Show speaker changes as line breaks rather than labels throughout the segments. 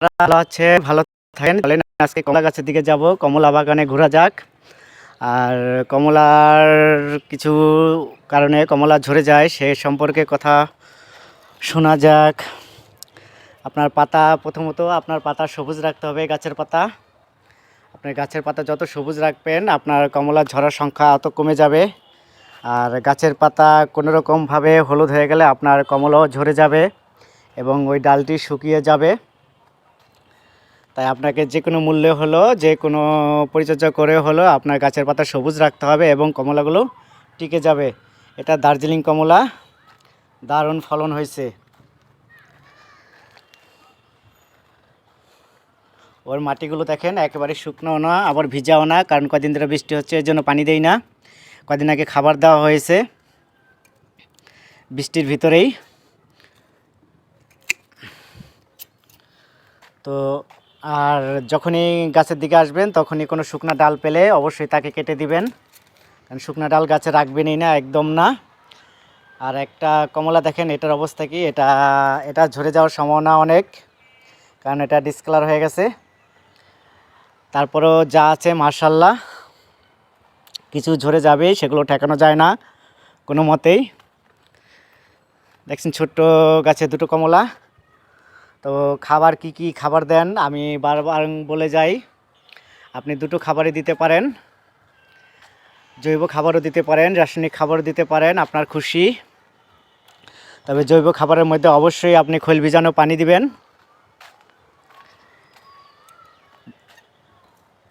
ভালো আছে, ভালো থাকেন। চলেন আজকে কমলা গাছের দিকে যাব। কমলা বাগানে ঘোরা যাক। আর কমলার কিছু কারণে কমলা ঝরে যায়, সে সম্পর্কে কথা শোনা যাক। আপনার পাতা, প্রথমত আপনার পাতা সবুজ রাখতে হবে গাছের পাতা। আপনার গাছের পাতা যত সবুজ রাখবেন, আপনার কমলা ঝরার সংখ্যা অত কমে যাবে। আর গাছের পাতা কোনো রকমভাবে হলুদ হয়ে গেলে আপনার কমলাও ঝরে যাবে এবং ওই ডালটি শুকিয়ে যাবে। তাই আপনাকে যে কোনো মূল্যে হলো, যে কোনো পরিচর্যা করে হলো আপনার গাছের পাতা সবুজ রাখতে হবে এবং কমলাগুলো টিকে যাবে। এটা দার্জিলিং কমলা। দারুণ ফলন হয়েছে। ওর মাটিগুলো দেখেন, একেবারে শুকনোও না, আবার ভিজাও না, কারণ কদিন ধরে বৃষ্টি হচ্ছে এর জন্য পানি দেই না। কদিন আগে খাবার দেওয়া হয়েছে বৃষ্টির ভিতরেই। তো আর যখনই গাছের দিকে আসবেন, তখনই কোনো শুকনো ডাল পেলে অবশ্যই তাকে কেটে দিবেন। কারণ শুকনো ডাল গাছে রাখবেনই না, একদম না। আর একটা কমলা দেখেন, এটার অবস্থা কি? এটা এটা ঝরে যাওয়ার সম্ভাবনা অনেক, কারণ এটা ডিসকালার হয়ে গেছে। তারপরেও যা আছে মার্শাল্লাহ কিছু ঝরে যাবে, সেগুলো ঠেকানো যায় না কোনো মতেই। দেখছেন ছোট্ট গাছে দুটো কমলা। তো খাবার কি কি খাবার দেন? আমি বারবার বলে যাই। আপনি দুটো খাবারই দিতে পারেন। জৈব খাবারও দিতে পারেন, রাসায়নিক খাবারও দিতে পারেন, আপনার খুশি। তবে জৈব খাবারের মধ্যে অবশ্যই আপনি খৈল ভিজানো পানি দিবেন।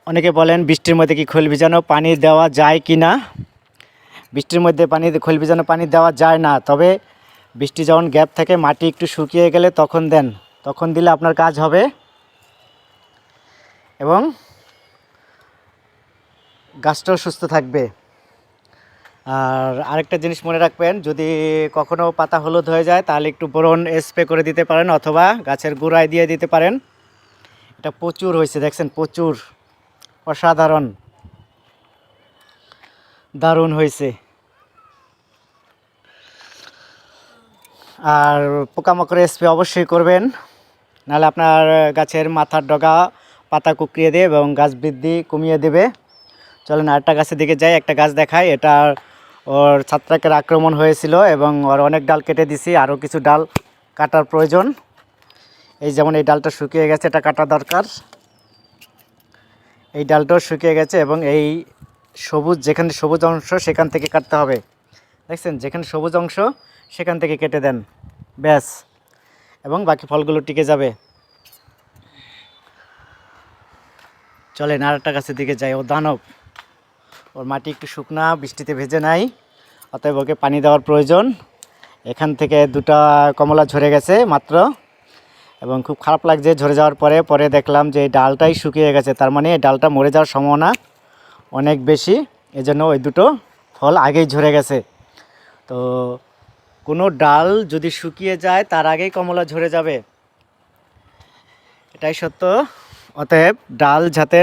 অনেকে বলেন, বৃষ্টির মধ্যে কি খৈল ভিজানো পানি দেওয়া যায় কি না? বৃষ্টির মধ্যে পানি, খৈল ভিজানো পানি দেওয়া যায় না। তবে বৃষ্টি যখন গ্যাপ থাকে, মাটি একটু শুকিয়ে গেলে তখন দেন। তখন দিলে আপনার কাজ হবে। এবং গাছটাও সুস্থ থাকবে। আর আরেকটা জিনিস মনে রাখবেন, যদি কখনো পাতা হলুদ হয়ে যায়, তাহলে একটু বোরন স্প্রে করে দিতে পারেন অথবা গাছের গোড়ায় দিয়ে দিতে পারেন। এটা প্রচুর হয়েছে, দেখছেন, প্রচুর। অসাধারণ। দারুণ হয়েছে। আর পোকামাকড়ের স্প্রে অবশ্যই করবেন। নাহলে আপনার গাছের মাথার ডগা পাতা কুকরিয়ে দেবে এবং গাছ বৃদ্ধি কমিয়ে দেবে। চলেন আরেকটা গাছের দিকে যাই, একটা গাছ দেখায় এটা ওর ছাত্রাকের আক্রমণ হয়েছিল এবং ওর অনেক ডাল কেটে দিছি আরও কিছু ডাল কাটার প্রয়োজন। এই যেমন এই ডালটা শুকিয়ে গেছে, এটা কাটা দরকার। এই ডালটাও শুকিয়ে গেছে এবং এই সবুজ, যেখানে সবুজ অংশ সেখান থেকে কাটতে হবে। দেখছেন, যেখানে সবুজ অংশ সেখান থেকে কেটে দেন। ব্যাস। এবং বাকি ফলগুলো টিকে যাবে। চলেন আর একটা গাছের দিকে যাই। ও দানব, ওর মাটি একটু শুকনা, বৃষ্টিতে ভেজে নাই, অতএব ওকে পানি দেওয়ার প্রয়োজন। এখান থেকে দুটা কমলা ঝরে গেছে মাত্র, এবং খুব খারাপ লাগছে ঝরে যাওয়ার পরে। পরে দেখলাম যে এই ডালটাই শুকিয়ে গেছে, তার মানে এই ডালটা মরে যাওয়ার সম্ভাবনা অনেক বেশি। এজন্য ওই দুটো ফল আগেই ঝরে গেছে। তো কোনো ডাল যদি শুকিয়ে যায়, তার আগেই কমলা ঝরে যাবে। এটাই সত্য। অতএব ডাল যাতে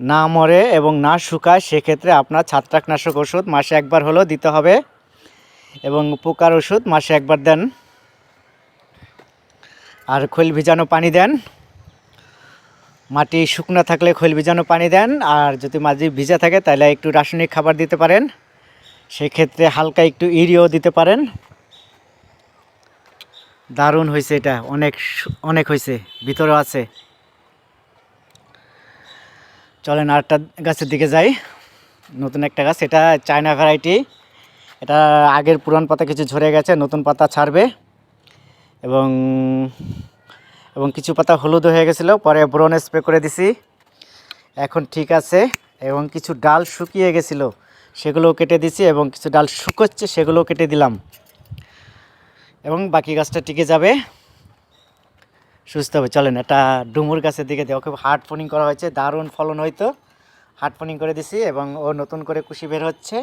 না মরে এবং না শুকায়, সেক্ষেত্রে আপনার ছত্রাকনাশক ওষুধ মাসে একবার হলেও দিতে হবে এবং পোকার ওষুধ মাসে একবার দেন। আর খৈল ভিজানো পানি দেন। মাটি শুকনো থাকলে খৈল ভিজানো পানি দেন। আর যদি মাটি ভিজা থাকে, তাহলে একটু রাসায়নিক খাবার দিতে পারেন। সেক্ষেত্রে হালকা একটু ইউরিয়াও দিতে পারেন। দারুণ হয়েছে এটা, অনেক অনেক হয়েছে, ভিতরেও আছে। চলেন আরেকটা গাছের দিকে যাই। নতুন একটা গাছ, এটা চায়না ভ্যারাইটি এটা আগের পুরান পাতা কিছু ঝরে গেছে, নতুন পাতা ছাড়বে। এবং এবং কিছু পাতা হলুদ হয়ে গেছিল, পরে ব্রন স্প্রে করে দিছি। এখন ঠিক আছে, এবং কিছু ডাল শুকিয়ে গেছিল। সেগুলোও কেটে দিছি এবং কিছু ডাল শুকোচ্ছে সেগুলোও কেটে দিলাম। এবং বাকি গাছটা টিকে যাবে। সুস্থ হবে। চলেন এটা ডুমুর গাছের দিকে দিয়ে, ওকে হার্ড ফোনিং করা হয়েছে। দারুণ ফলন হয়তো হার্ড ফোনিং করে দিছি এবং ও নতুন করে কুশি বের হচ্ছে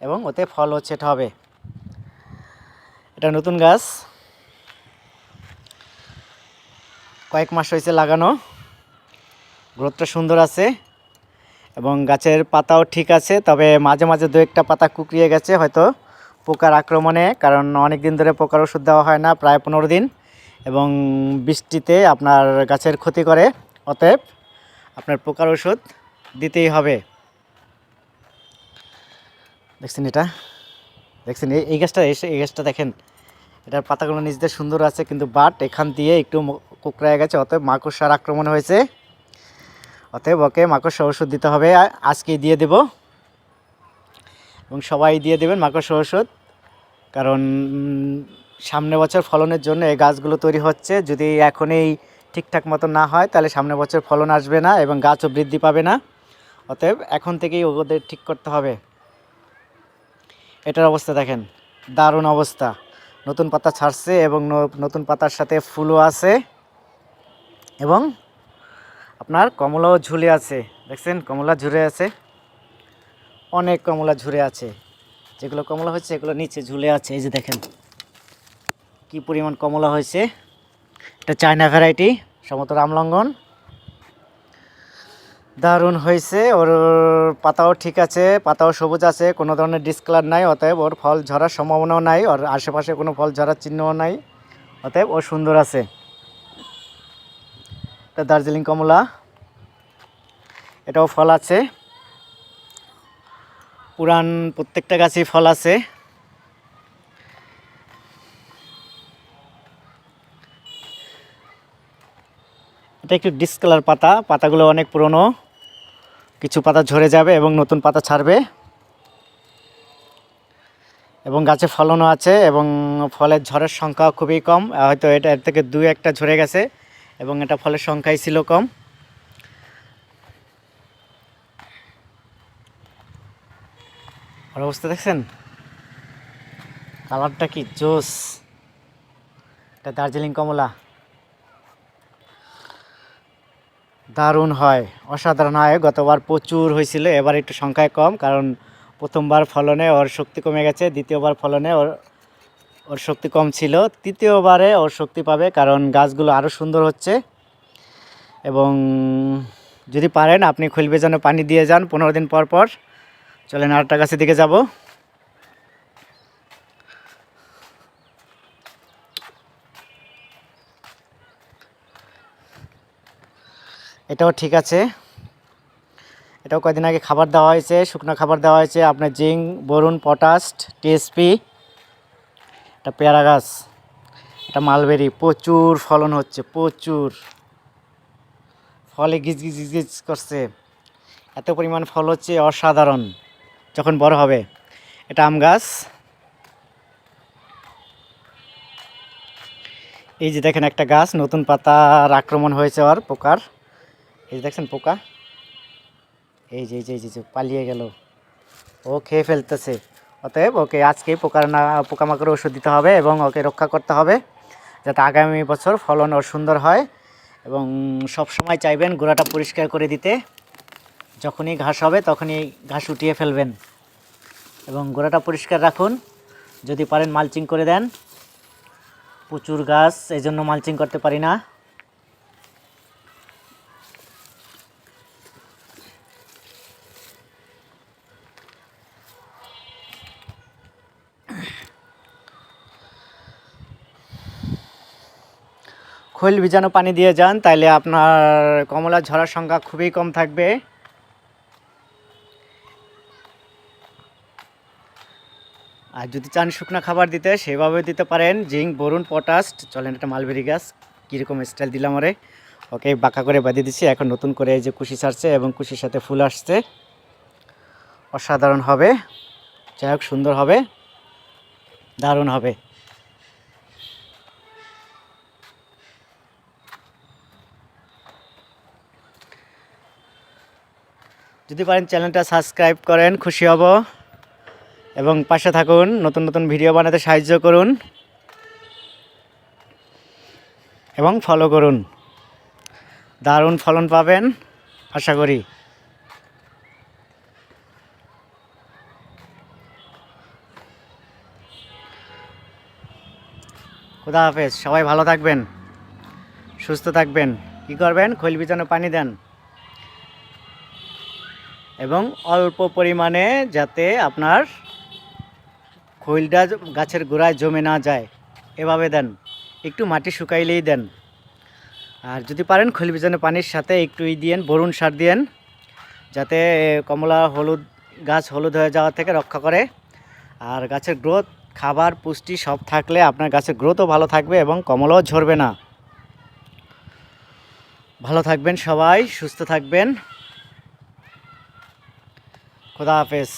এবং ওতে ফল হচ্ছে, এটা হবে। এটা নতুন গাছ। কয়েক মাস হয়েছে লাগানো। গ্রোথটা সুন্দর আছে। এবং গাছের পাতাও ঠিক আছে, তবে মাঝে মাঝে দু একটা পাতা কুকরিয়ে গেছে হয়তো পোকার আক্রমণে, কারণ অনেক দিন ধরে পোকার ওষুধ দেওয়া হয় না, প্রায় পনেরো দিন। এবং বৃষ্টিতে আপনার গাছের ক্ষতি করে, অতএব আপনার পোকার ওষুধ দিতেই হবে। দেখছেন এটা? দেখছেন এই- গাছটা এসে এই গাছটা দেখেন। এটার পাতাগুলো নিজেদের সুন্দর আছে, কিন্তু বাট এখান দিয়ে একটু কুকড়ায় গেছে, অতএব মাকড়সার আক্রমণ হয়েছে। অতএব ওকে মাকড়সা ওষুধ দিতে হবে। আ- আজকেই দিয়ে দেব। এবং সবাই দিয়ে দেবেন মাকড়সা ওষুধ। কারণ সামনে বছর ফলনের জন্য এই গাছগুলো তৈরি হচ্ছে। যদি এখনই ঠিকঠাক মতো না হয়, তাহলে সামনে বছর ফলন আসবে না এবং গাছও বৃদ্ধি পাবে না। অতএব এখন থেকেই ওদের ঠিক করতে হবে। এটার অবস্থা দেখেন। দারুণ অবস্থা। নতুন পাতা ছাড়ছে এবং নতুন পাতার সাথে ফুলও আছে। এবং আপনার কমলাও ঝুলে আছে। দেখছেন, কমলা ঝুলে আছে। অনেক কমলা ঝুলে আছে। যেগুলো কমলা হয়েছে এগুলো নিচে ঝুলে আছে। এই যে দেখেন, কি পরিমাণ কমলা হয়েছে। এটা চায়না ভ্যারাইটি সমত রামলঙ্গন। দারুণ হয়েছে। ওর পাতাও ঠিক আছে, পাতাও সবুজ আছে, কোনো ধরনের ডিসকালার নাই। অতএব ওর ফল ঝরার সম্ভাবনাও নাই, ওর আশেপাশে কোনো ফল ঝরার চিহ্নও নাই। অতএব ও সুন্দর আছে। এটা দার্জিলিং কমলা। এটাও ফল আছে। পুরান প্রত্যেকটা গাছেই ফল আছে। এটা একটু ডিসকালার পাতা। পাতাগুলো অনেক পুরনো। কিছু পাতা ঝরে যাবে এবং নতুন পাতা ছাড়বে। এবং গাছে ফলনও আছে এবং ফলের ঝড়ের সংখ্যা খুবই কম। হয়তো এটা এর থেকে দু একটা ঝরে গেছে। এবং এটা ফলের সংখ্যাই ছিল কম। আর অবস্থা দেখছেন? কালারটা কি জোস। এটা দার্জিলিং কমলা। দারুণ হয়। অসাধারণ হয়। গতবার প্রচুর হয়েছিল। এবার একটু সংখ্যায় কম, কারণ প্রথমবার ফলনে ওর শক্তি কমে গেছে, দ্বিতীয়বার ফলনে ওর ওর শক্তি কম ছিল। তৃতীয়বারে ওর শক্তি পাবে কারণ গাছগুলো আরও সুন্দর হচ্ছে। এবং যদি পারেন, আপনি খুলবে যেন পানি দিয়ে যান পনেরো দিন পর পর। চলেন আরেকটা গাছের দিকে যাব। এটাও ঠিক আছে। এটাও কয়দিন আগে খাবার দেওয়া হয়েছে, শুকনো খাবার দেওয়া হয়েছে। আপনার জিঙ্ক, বরুণ পটাস্ট টিএসপি এটা পেয়ারা গাছ এটা মালবেরি, প্রচুর ফলন হচ্ছে, প্রচুর। ফলে গিজ গিজ গিজ করছে। এত পরিমাণ ফল হচ্ছে অসাধারণ, যখন বড় হবে। এটা আম গাছ। এই যে দেখেন একটা গাছ, নতুন পাতার আক্রমণ হয়েছে ওর পোকার। এই যে দেখছেন পোকা? এই যে এই যে, পালিয়ে গেল। ও খেয়ে ফেলতেছে। অতএব ওকে আজকে পোকার না পোকামাকড় ওষুধ দিতে হবে এবং ওকে রক্ষা করতে হবে যাতে আগামী বছর ফলন ওর সুন্দর হয় এবং সব সময় চাইবেন গোড়াটা পরিষ্কার করে দিতে। যখনই ঘাস হবে তখনই ঘাস উঠিয়ে ফেলবেন এবং গোড়াটা পরিষ্কার রাখুন। যদি পারেন মালচিং করে দেন। প্রচুর গাছ এই জন্য মালচিং করতে পারি না। খৈল ভিজানো পানি দিয়ে যান, তাইলে আপনার কমলা ঝরার সংখ্যা খুবই কম থাকবে। আর যদি চান শুকনো খাবার দিতে সেভাবে দিতে পারেন। জিঙ্ক, বরুণ পটাস্ট চলেন এটা মালবেরি গাছ, কীরকম স্টাইল দিলাম আরে ওকে, বাঁকা করে বাঁধিয়ে দিচ্ছি, এখন নতুন করে এই যে কুশি ছাড়ছে এবং কুশির সাথে ফুল আসছে। অসাধারণ হবে। যাই হোক, সুন্দর হবে। দারুণ হবে। যদি পারেন চ্যানেলটা সাবস্ক্রাইব করেন, খুশি হব। এবং পাশে থাকুন, নতুন নতুন ভিডিও বানাতে সাহায্য করুন। এবং ফলো করুন। দারুণ ফলন পাবেন, আশা করি। খুদা হাফেজ, সবাই ভালো থাকবেন, সুস্থ থাকবেন। কি করবেন? খৈল বিজানো পানি দেন। এবং অল্প পরিমাণে যাতে আপনার খৈলটা গাছের গোড়ায় জমে না যায়। এভাবে দেন। একটু মাটি শুকাইলেই দেন। আর যদি পারেন খৈল বিজানো পানির সাথে একটু ই দিয়েন, বরুণ সার দিয়েন, যাতে কমলা, হলুদ, গাছ হলুদ হয়ে যাওয়া থেকে রক্ষা করে। আর গাছের গ্রোথ, খাবার, পুষ্টি সব থাকলে আপনার গাছের গ্রোথও ভালো থাকবে এবং কমলাও ঝরবে না। ভালো থাকবেন সবাই, সুস্থ থাকবেন। খোদা হাফেজ